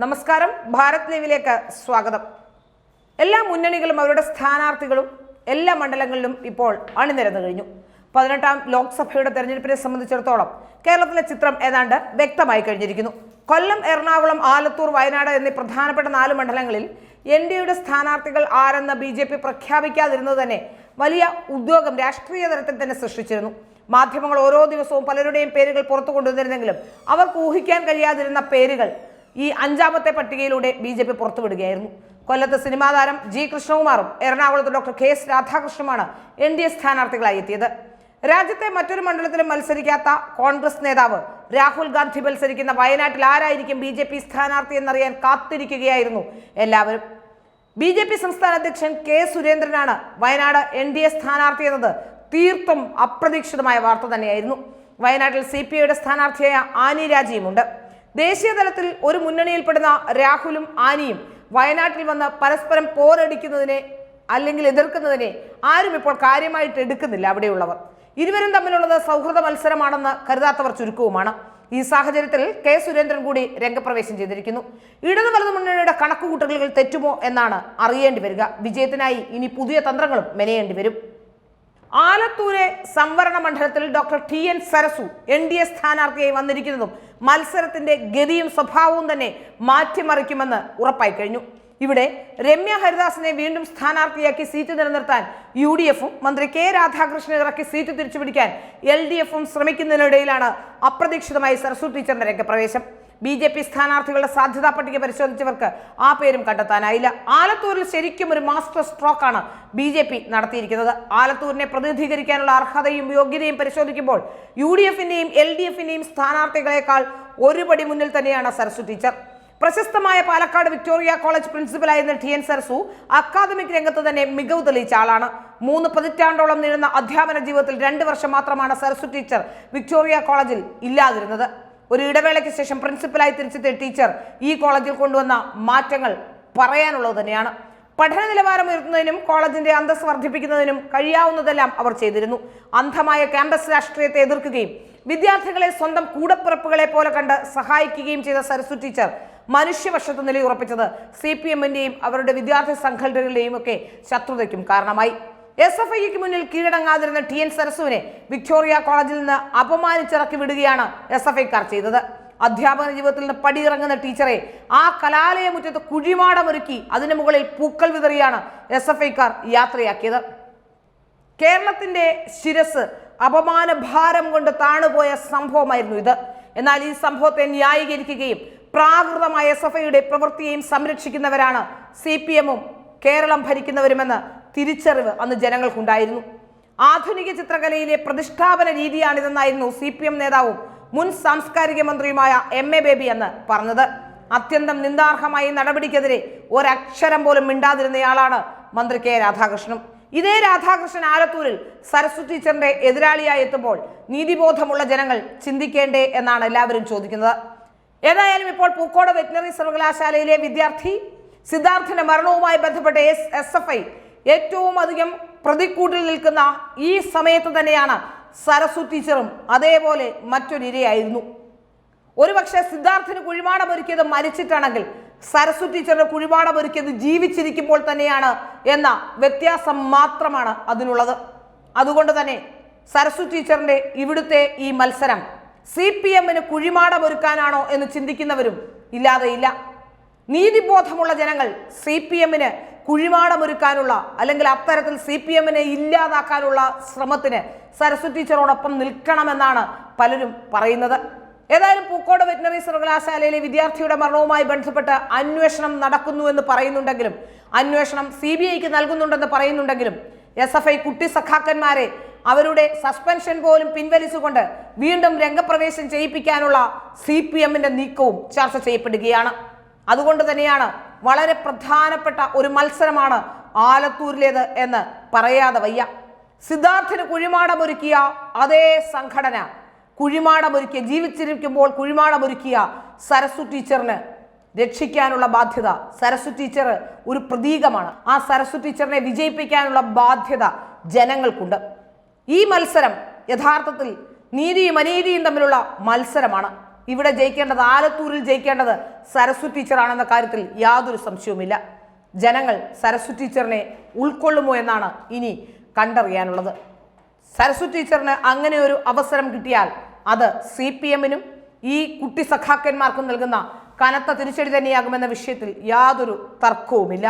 നമസ്കാരം. ഭാരത് ലൈവിലേക്ക് സ്വാഗതം. എല്ലാ മുന്നണികളും അവരുടെ സ്ഥാനാർത്ഥികളും എല്ലാ മണ്ഡലങ്ങളിലും ഇപ്പോൾ അണിനിരന്നു കഴിഞ്ഞു. പതിനെട്ടാം ലോക്സഭയുടെ തെരഞ്ഞെടുപ്പിനെ സംബന്ധിച്ചിടത്തോളം കേരളത്തിലെ ചിത്രം ഏതാണ്ട് വ്യക്തമായി കഴിഞ്ഞിരിക്കുന്നു. കൊല്ലം എറണാകുളം ആലത്തൂർ വയനാട് എന്നീ പ്രധാനപ്പെട്ട നാല് മണ്ഡലങ്ങളിൽ എൻ ഡി സ്ഥാനാർത്ഥികൾ ആരെന്ന് ബി ജെ പി പ്രഖ്യാപിക്കാതിരുന്നത് തന്നെ വലിയ ഉദ്യോഗം രാഷ്ട്രീയ തലത്തിൽ തന്നെ സൃഷ്ടിച്ചിരുന്നു. മാധ്യമങ്ങൾ ഓരോ ദിവസവും പലരുടെയും പേരുകൾ പുറത്തു കൊണ്ടുവന്നിരുന്നെങ്കിലും അവർക്ക് ഊഹിക്കാൻ കഴിയാതിരുന്ന പേരുകൾ ഈ അഞ്ചാമത്തെ പട്ടികയിലൂടെ ബി ജെ പി പുറത്തുവിടുകയായിരുന്നു. കൊല്ലത്ത് സിനിമാ താരം ജി കൃഷ്ണകുമാറും എറണാകുളത്ത് ഡോക്ടർ കെ എസ് രാധാകൃഷ്ണനുമാണ് എൻ ഡി എ സ്ഥാനാർത്ഥികളായി എത്തിയത്. രാജ്യത്തെ മറ്റൊരു മണ്ഡലത്തിലും മത്സരിക്കാത്ത കോൺഗ്രസ് നേതാവ് രാഹുൽ ഗാന്ധി മത്സരിക്കുന്ന വയനാട്ടിൽ ആരായിരിക്കും ബി ജെ പി സ്ഥാനാർത്ഥി എന്നറിയാൻ കാത്തിരിക്കുകയായിരുന്നു എല്ലാവരും. ബി ജെ പി സംസ്ഥാന അധ്യക്ഷൻ കെ സുരേന്ദ്രനാണ് വയനാട് എൻ ഡി എ സ്ഥാനാർത്ഥി എന്നത് തീർത്തും അപ്രതീക്ഷിതമായ വാർത്ത തന്നെയായിരുന്നു. വയനാട്ടിൽ സി പി ഐയുടെ സ്ഥാനാർത്ഥിയായ ആനി രാജയുമുണ്ട്. ദേശീയ തലത്തിൽ ഒരു മുന്നണിയിൽപ്പെടുന്ന രാഹുലും ആനിയും വയനാട്ടിൽ വന്ന് പരസ്പരം പോരടിക്കുന്നതിനെ അല്ലെങ്കിൽ എതിർക്കുന്നതിനെ ആരും ഇപ്പോൾ കാര്യമായിട്ട് എടുക്കുന്നില്ല അവിടെയുള്ളവർ. ഇരുവരും തമ്മിലുള്ളത് സൗഹൃദ മത്സരമാണെന്ന് കരുതാത്തവർ ചുരുക്കവുമാണ്. ഈ സാഹചര്യത്തിൽ കെ സുരേന്ദ്രൻ കൂടി രംഗപ്രവേശം ചെയ്തിരിക്കുന്നു. ഇടതു വലതു മുന്നണിയുടെ കണക്കുകൂട്ടലുകൾ തെറ്റുമോ എന്നാണ് അറിയേണ്ടി വരിക. വിജയത്തിനായി ഇനി പുതിയ തന്ത്രങ്ങളും മെനയേണ്ടി വരും. ആലത്തൂരെ സംവരണ മണ്ഡലത്തിൽ doctor T N Sarasu N D A സ്ഥാനാർത്ഥിയായി വന്നിരിക്കുന്നതും മത്സരത്തിന്റെ ഗതിയും സ്വഭാവവും തന്നെ മാറ്റിമറിക്കുമെന്ന് ഉറപ്പായി കഴിഞ്ഞു. ഇവിടെ രമ്യ ഹരിദാസിനെ വീണ്ടും സ്ഥാനാർത്ഥിയാക്കി സീറ്റ് നിലനിർത്താൻ യു ഡി എഫും മന്ത്രി കെ രാധാകൃഷ്ണൻ ഇറക്കി സീറ്റ് തിരിച്ചുപിടിക്കാൻ എൽ ഡി എഫും ശ്രമിക്കുന്നതിനിടയിലാണ് അപ്രതീക്ഷിതമായി സരസു ടീച്ചറിന്റെ രംഗപ്രവേശം. ബി ജെ പി സ്ഥാനാർത്ഥികളുടെ സാധ്യതാ പട്ടിക പരിശോധിച്ചവർക്ക് ആ പേരും കണ്ടെത്താനായില്ല. ആലത്തൂരിൽ ശരിക്കും ഒരു മാസ്റ്റർ സ്ട്രോക്കാണ് ബി ജെ പി നടത്തിയിരിക്കുന്നത്. ആലത്തൂരിനെ പ്രതിനിധീകരിക്കാനുള്ള അർഹതയും യോഗ്യതയും പരിശോധിക്കുമ്പോൾ യു ഡി എഫിന്റെയും എൽ ഡി എഫിന്റെയും സ്ഥാനാർത്ഥികളെക്കാൾ ഒരുപടി മുന്നിൽ തന്നെയാണ് സരസു ടീച്ചർ. പ്രശസ്തമായ പാലക്കാട് വിക്ടോറിയ കോളേജ് പ്രിൻസിപ്പലായിരുന്ന ടി എൻ സരസു അക്കാദമിക് രംഗത്ത് തന്നെ മികവ് തെളിയിച്ച ആളാണ്. മൂന്ന് പതിറ്റാണ്ടോളം നീളുന്ന അധ്യാപന ജീവിതത്തിൽ രണ്ട് വർഷം മാത്രമാണ് സരസു ടീച്ചർ വിക്ടോറിയ കോളേജിൽ ഇല്ലാതിരുന്നത്. ഒരു ഇടവേളയ്ക്ക് ശേഷം പ്രിൻസിപ്പലായി തിരിച്ചെത്തിയ ടീച്ചർ ഈ കോളേജിൽ കൊണ്ടുവന്ന മാറ്റങ്ങൾ പറയാനുള്ളത് തന്നെയാണ്. പഠന നിലവാരം ഉയർത്തുന്നതിനും കോളേജിന്റെ അന്തസ് വർദ്ധിപ്പിക്കുന്നതിനും കഴിയാവുന്നതെല്ലാം അവർ ചെയ്തിരുന്നു. അന്ധമായ ക്യാമ്പസ് രാഷ്ട്രീയത്തെ എതിർക്കുകയും വിദ്യാർത്ഥികളെ സ്വന്തം കൂടപ്പിറപ്പുകളെ പോലെ കണ്ട് സഹായിക്കുകയും ചെയ്ത സരസ്വ ടീച്ചർ മനുഷ്യവശത്ത് നിലയുറപ്പിച്ചത് സി പി എമ്മിന്റെയും അവരുടെ വിദ്യാർത്ഥി സംഘടനകളുടെയും ഒക്കെ ശത്രുതയ്ക്കും കാരണമായി. എസ് എഫ് ഐക്ക് മുന്നിൽ കീഴടങ്ങാതിരുന്ന ടി എൻ സരസുവിനെ വിക്ടോറിയ കോളേജിൽ നിന്ന് അപമാനിച്ചിറക്കി വിടുകയാണ് എസ് എഫ് ഐക്കാർ ചെയ്തത്. അധ്യാപക ജീവിതത്തിൽ നിന്ന് പടിയിറങ്ങുന്ന ടീച്ചറെ ആ കലാലയമുറ്റത്ത് കുഴിമാടമൊരുക്കി അതിന് മുകളിൽ പൂക്കൾ വിതറിയാണ് എസ് എഫ് ഐക്കാർ യാത്രയാക്കിയത്. കേരളത്തിന്റെ ശിരസ് അപമാന ഭാരം കൊണ്ട് താണുപോയ സംഭവമായിരുന്നു ഇത്. എന്നാൽ ഈ സംഭവത്തെ ന്യായീകരിക്കുകയും പ്രാകൃതമായ എസ് എഫ് ഐയുടെ പ്രവൃത്തിയെയും സംരക്ഷിക്കുന്നവരാണ് സി പി എമ്മും കേരളം ഭരിക്കുന്നവരുമെന്ന് തിരിച്ചറിവ് അന്ന് ജനങ്ങൾക്കുണ്ടായിരുന്നു. ആധുനിക ചിത്രകലയിലെ പ്രതിഷ്ഠാപന രീതിയാണിതെന്നായിരുന്നു സി പി എം നേതാവും മുൻ സാംസ്കാരിക മന്ത്രിയുമായ എം എ ബേബി എന്ന് പറഞ്ഞത്. അത്യന്തം നിന്ദാർഹമായ നടപടിക്കെതിരെ ഒരക്ഷരം പോലും മിണ്ടാതിരുന്നയാളാണ് മന്ത്രി കെ രാധാകൃഷ്ണൻ. ഇതേ രാധാകൃഷ്ണൻ ആലത്തൂരിൽ സരസ്വതി ടീച്ചറിന്റെ എതിരാളിയായി എത്തുമ്പോൾ നീതിബോധമുള്ള ജനങ്ങൾ ചിന്തിക്കേണ്ടേ എന്നാണ് എല്ലാവരും ചോദിക്കുന്നത്. ഏതായാലും ഇപ്പോൾ പൂക്കോട് വെറ്റിനറി സർവകലാശാലയിലെ വിദ്യാർത്ഥി സിദ്ധാർത്ഥിന്റെ മരണവുമായി ബന്ധപ്പെട്ട് എസ് എസ് എഫ് ഐ ഏറ്റവും അധികം പ്രതിക്കൂട്ടിൽ നിൽക്കുന്ന ഈ സമയത്ത് തന്നെയാണ് സരസ്വ ടീച്ചറും അതേപോലെ മറ്റൊരിരയായിരുന്നു. ഒരുപക്ഷെ സിദ്ധാർത്ഥിന് കുഴിമാടമൊരുക്കിയത് മരിച്ചിട്ടാണെങ്കിൽ സരസ്വ ടീച്ചറിന് കുഴിമാടമൊരുക്കിയത് ജീവിച്ചിരിക്കുമ്പോൾ തന്നെയാണ് എന്ന വ്യത്യാസം മാത്രമാണ് അതിനുള്ളത്. അതുകൊണ്ട് തന്നെ സരസ്വ ടീച്ചറിന്റെ ഇവിടുത്തെ ഈ മത്സരം സി പി എമ്മിന് കുഴിമാടം ഒരുക്കാനാണോ എന്ന് ചിന്തിക്കുന്നവരും ഇല്ലാതെയില്ല നീതിബോധമുള്ള ജനങ്ങൾ സി പി എമ്മിന് കുഴിമാടമൊരുക്കാനുള്ള അല്ലെങ്കിൽ അത്തരത്തിൽ സി പി എമ്മിനെ ഇല്ലാതാക്കാനുള്ള ശ്രമത്തിന് സരസ്വ ടീച്ചറോടൊപ്പം നിൽക്കണമെന്നാണ് പലരും പറയുന്നത്. ഏതായാലും പൂക്കോട് വെറ്റിനറി സർവകലാശാലയിലെ വിദ്യാർത്ഥിയുടെ മരണവുമായി ബന്ധപ്പെട്ട് അന്വേഷണം നടക്കുന്നു എന്ന് പറയുന്നുണ്ടെങ്കിലും അന്വേഷണം സി ബി ഐക്ക് നൽകുന്നുണ്ടെന്ന് പറയുന്നുണ്ടെങ്കിലും എസ് എഫ് ഐ കുട്ടി സഖാക്കന്മാരെ അവരുടെ സസ്പെൻഷൻ പോലും പിൻവലിച്ചുകൊണ്ട് വീണ്ടും രംഗപ്രവേശം ചെയ്യിപ്പിക്കാനുള്ള സി പി എമ്മിന്റെ നീക്കവും ചർച്ച ചെയ്യപ്പെടുകയാണ്. അതുകൊണ്ട് തന്നെയാണ് വളരെ പ്രധാനപ്പെട്ട ഒരു മത്സരമാണ് ആലത്തൂരിലേത് എന്ന് പറയാതെ വയ്യ. സിദ്ധാർത്ഥിന് കുഴിമാടമൊരുക്കിയ അതേ സംഘടന കുഴിമാടമൊരുക്കിയ ജീവിച്ചിരിക്കുമ്പോൾ കുഴിമാടമൊരുക്കിയ സരസു ടീച്ചറിന് രക്ഷിക്കാനുള്ള ബാധ്യത സരസു ടീച്ചർ ഒരു പ്രതീകമാണ്. ആ സരസു ടീച്ചറിനെ വിജയിപ്പിക്കാനുള്ള ബാധ്യത ജനങ്ങൾക്കുണ്ട്. ഈ മത്സരം യഥാർത്ഥത്തിൽ നീതിയും അനീതിയും തമ്മിലുള്ള മത്സരമാണ്. ഇവിടെ ജയിക്കേണ്ടത് ആലത്തൂരിൽ ജയിക്കേണ്ടത് സരസ്വ ടീച്ചറാണെന്ന കാര്യത്തിൽ യാതൊരു സംശയവുമില്ല. ജനങ്ങൾ സരസ്വ ടീച്ചറിനെ ഉൾക്കൊള്ളുമോ എന്നാണ് ഇനി കണ്ടറിയാനുള്ളത്. സരസ്വ ടീച്ചറിന് അങ്ങനെ ഒരു അവസരം കിട്ടിയാൽ അത് സി പി എമ്മിനും ഈ കുട്ടി സഖാക്കന്മാർക്കും നൽകുന്ന കനത്ത തിരിച്ചടി തന്നെയാകുമെന്ന വിഷയത്തിൽ യാതൊരു തർക്കവുമില്ല.